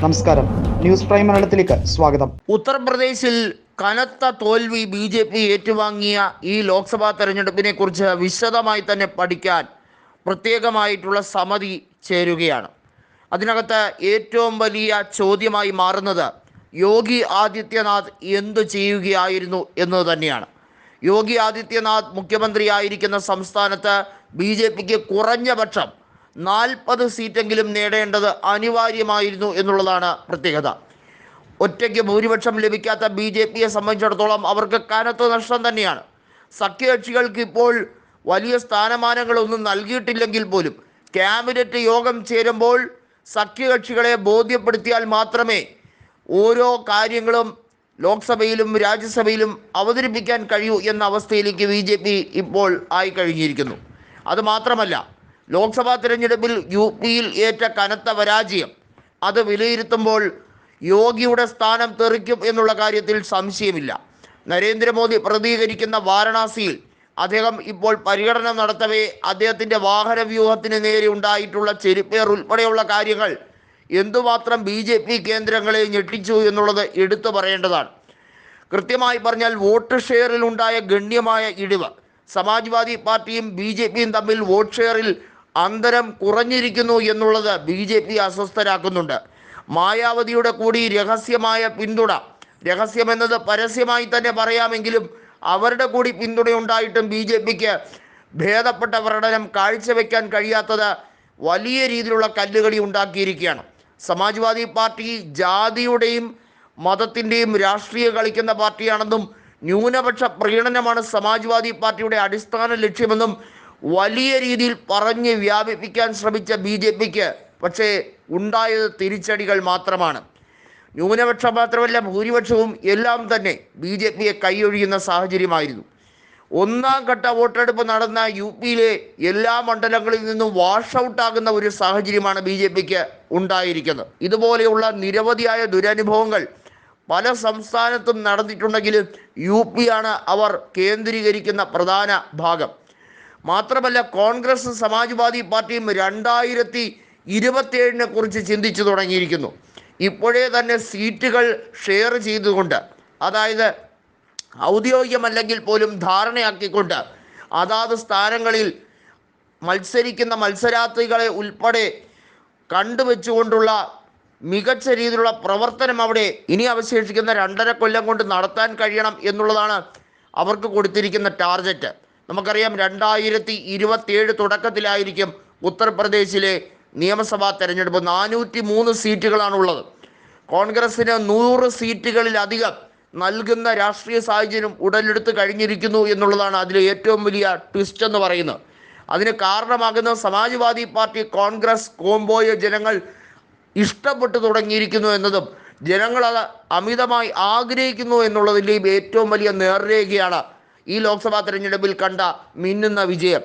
നമസ്കാരം. News prime മലയാളത്തിലേക്ക് സ്വാഗതം. ഉത്തർപ്രദേശിൽ കനത്ത തോൽവി ബി ജെ പി ഏറ്റുവാങ്ങിയ ഈ ലോക്സഭാ തെരഞ്ഞെടുപ്പിനെ കുറിച്ച് വിശദമായി തന്നെ പഠിക്കാൻ പ്രത്യേകമായിട്ടുള്ള സമിതി ചേരുകയാണ്. അതിനകത്ത് ഏറ്റവും വലിയ ചോദ്യമായി മാറുന്നത് യോഗി ആദിത്യനാഥ് എന്തു ചെയ്യുകയായിരുന്നു എന്നത് തന്നെയാണ്. യോഗി ആദിത്യനാഥ് മുഖ്യമന്ത്രിയായിരിക്കുന്ന സംസ്ഥാനത്ത് ബി ജെ പിക്ക് കുറഞ്ഞ പക്ഷം നാൽപ്പത് സീറ്റെങ്കിലും നേടേണ്ടത് അനിവാര്യമായിരുന്നു എന്നുള്ളതാണ് പ്രത്യേകത. ഒറ്റയ്ക്ക് ഭൂരിപക്ഷം ലഭിക്കാത്ത ബി ജെ പിയെ സംബന്ധിച്ചിടത്തോളം അവർക്ക് കനത്ത നഷ്ടം തന്നെയാണ്. സഖ്യകക്ഷികൾക്ക് ഇപ്പോൾ വലിയ സ്ഥാനമാനങ്ങളൊന്നും നൽകിയിട്ടില്ലെങ്കിൽ പോലും ക്യാബിനറ്റ് യോഗം ചേരുമ്പോൾ സഖ്യകക്ഷികളെ ബോധ്യപ്പെടുത്തിയാൽ മാത്രമേ ഓരോ കാര്യങ്ങളും ലോക്സഭയിലും രാജ്യസഭയിലും അവതരിപ്പിക്കാൻ കഴിയൂ എന്ന അവസ്ഥയിലേക്ക് ബി ജെ പി ഇപ്പോൾ ആയിക്കഴിഞ്ഞിരിക്കുന്നു അതുമാത്രമല്ല ലോക്സഭാ തിരഞ്ഞെടുപ്പിൽ യു പിയിൽ ഏറ്റ കനത്ത പരാജയം. അത് വിലയിരുത്തുമ്പോൾ യോഗിയുടെ സ്ഥാനം തെറിക്കും എന്നുള്ള കാര്യത്തിൽ സംശയമില്ല. നരേന്ദ്രമോദി പ്രതികരിക്കുന്ന വാരണാസിയിൽ അദ്ദേഹം ഇപ്പോൾ പര്യടനം നടത്തവേ അദ്ദേഹത്തിന്റെ വാഹന വ്യൂഹത്തിന് നേരെ ഉണ്ടായിട്ടുള്ള ചെരുപ്പേർ ഉൾപ്പെടെയുള്ള കാര്യങ്ങൾ എന്തുമാത്രം ബി ജെ പി കേന്ദ്രങ്ങളെ ഞെട്ടിച്ചു എന്നുള്ളത് എടുത്തു പറയേണ്ടതാണ്. കൃത്യമായി പറഞ്ഞാൽ വോട്ട് ഷെയറിൽ ഉണ്ടായ ഗണ്യമായ ഇടിവ്. സമാജ്വാദി പാർട്ടിയും ബി ജെ പിയും തമ്മിൽ വോട്ട് ഷെയറിൽ അന്തരം കുറഞ്ഞിരിക്കുന്നു എന്നുള്ളത് ബി ജെ പി അസ്വസ്ഥരാക്കുന്നുണ്ട്. മായാവതിയുടെ കൂടി രഹസ്യമായ പിന്തുണ രഹസ്യമെന്നത് പരസ്യമായി തന്നെ പറയാമെങ്കിലും അവരുടെ കൂടി പിന്തുണയുണ്ടായിട്ടും ബി ജെ പിക്ക് ഭേദപ്പെട്ട പ്രകടനം കാഴ്ചവെക്കാൻ കഴിയാത്തത് വലിയ രീതിയിലുള്ള കല്ലുകടി ഉണ്ടാക്കിയിരിക്കുകയാണ്. സമാജ്വാദി പാർട്ടി ജാതിയുടെയും മതത്തിന്റെയും രാഷ്ട്രീയ കളിക്കുന്ന പാർട്ടിയാണെന്നും ന്യൂനപക്ഷ പ്രീണനമാണ് സമാജ്വാദി പാർട്ടിയുടെ അടിസ്ഥാന ലക്ഷ്യമെന്നും വലിയ രീതിയിൽ പറഞ്ഞ് വ്യാപിപ്പിക്കാൻ ശ്രമിച്ച ബി ജെ പിക്ക് പക്ഷേ ഉണ്ടായത് തിരിച്ചടികൾ മാത്രമാണ്. ന്യൂനപക്ഷം മാത്രമല്ല ഭൂരിപക്ഷവും എല്ലാം തന്നെ ബി ജെ പിയെ കൈയൊഴിയുന്ന സാഹചര്യമായിരുന്നു. ഒന്നാം ഘട്ട വോട്ടെടുപ്പ് നടന്ന യു പിയിലെ എല്ലാ മണ്ഡലങ്ങളിൽ നിന്നും വാഷ് ഔട്ട് ആകുന്ന ഒരു സാഹചര്യമാണ് ബി ജെ പിക്ക് ഉണ്ടായിരിക്കുന്നത്. ഇതുപോലെയുള്ള നിരവധിയായ ദുരനുഭവങ്ങൾ പല സംസ്ഥാനത്തും നടന്നിട്ടുണ്ടെങ്കിലും യു പിയാണ് അവർ കേന്ദ്രീകരിക്കുന്ന പ്രധാന ഭാഗം. മാത്രമല്ല കോൺഗ്രസ് സമാജ്വാദി പാർട്ടിയും രണ്ടായിരത്തി ഇരുപത്തിയേഴിനെ കുറിച്ച് ചിന്തിച്ചു തുടങ്ങിയിരിക്കുന്നു. ഇപ്പോഴേ തന്നെ സീറ്റുകൾ ഷെയർ ചെയ്തുകൊണ്ട് അതായത് ഔദ്യോഗികമല്ലെങ്കിൽ പോലും ധാരണയാക്കിക്കൊണ്ട് അതാത് സ്ഥാനങ്ങളിൽ മത്സരിക്കുന്ന മത്സരാർത്ഥികളെ ഉൾപ്പെടെ കണ്ടുവെച്ചുകൊണ്ടുള്ള മികച്ച രീതിയിലുള്ള പ്രവർത്തനം അവിടെ ഇനി അവശേഷിക്കുന്ന രണ്ടര കൊല്ലം കൊണ്ട് നടത്താൻ കഴിയണം എന്നുള്ളതാണ് അവർക്ക് കൊടുത്തിരിക്കുന്ന ടാർഗറ്റ്. നമുക്കറിയാം രണ്ടായിരത്തി ഇരുപത്തിയേഴ് തുടക്കത്തിലായിരിക്കും ഉത്തർപ്രദേശിലെ നിയമസഭാ തെരഞ്ഞെടുപ്പ്. നാനൂറ്റി മൂന്ന് സീറ്റുകളാണുള്ളത്. കോൺഗ്രസ്സിന് നൂറ് സീറ്റുകളിലധികം നൽകുന്ന രാഷ്ട്രീയ സാഹചര്യം ഉടലെടുത്ത് കഴിഞ്ഞിരിക്കുന്നു എന്നുള്ളതാണ് അതിലെ ഏറ്റവും വലിയ ട്വിസ്റ്റ് എന്ന് പറയുന്നത്. അതിന് കാരണമാകുന്ന സമാജ്വാദി പാർട്ടി കോൺഗ്രസ് കോംബോയെ ജനങ്ങൾ ഇഷ്ടപ്പെട്ടു തുടങ്ങിയിരിക്കുന്നു എന്നതും ജനങ്ങൾ അത് അമിതമായി ആഗ്രഹിക്കുന്നു എന്നുള്ളതിന്റെയും ഏറ്റവും വലിയ നേർരേഖയാണ് ഈ ലോക്സഭാ തെരഞ്ഞെടുപ്പിൽ കണ്ട മിന്നുന്ന വിജയം.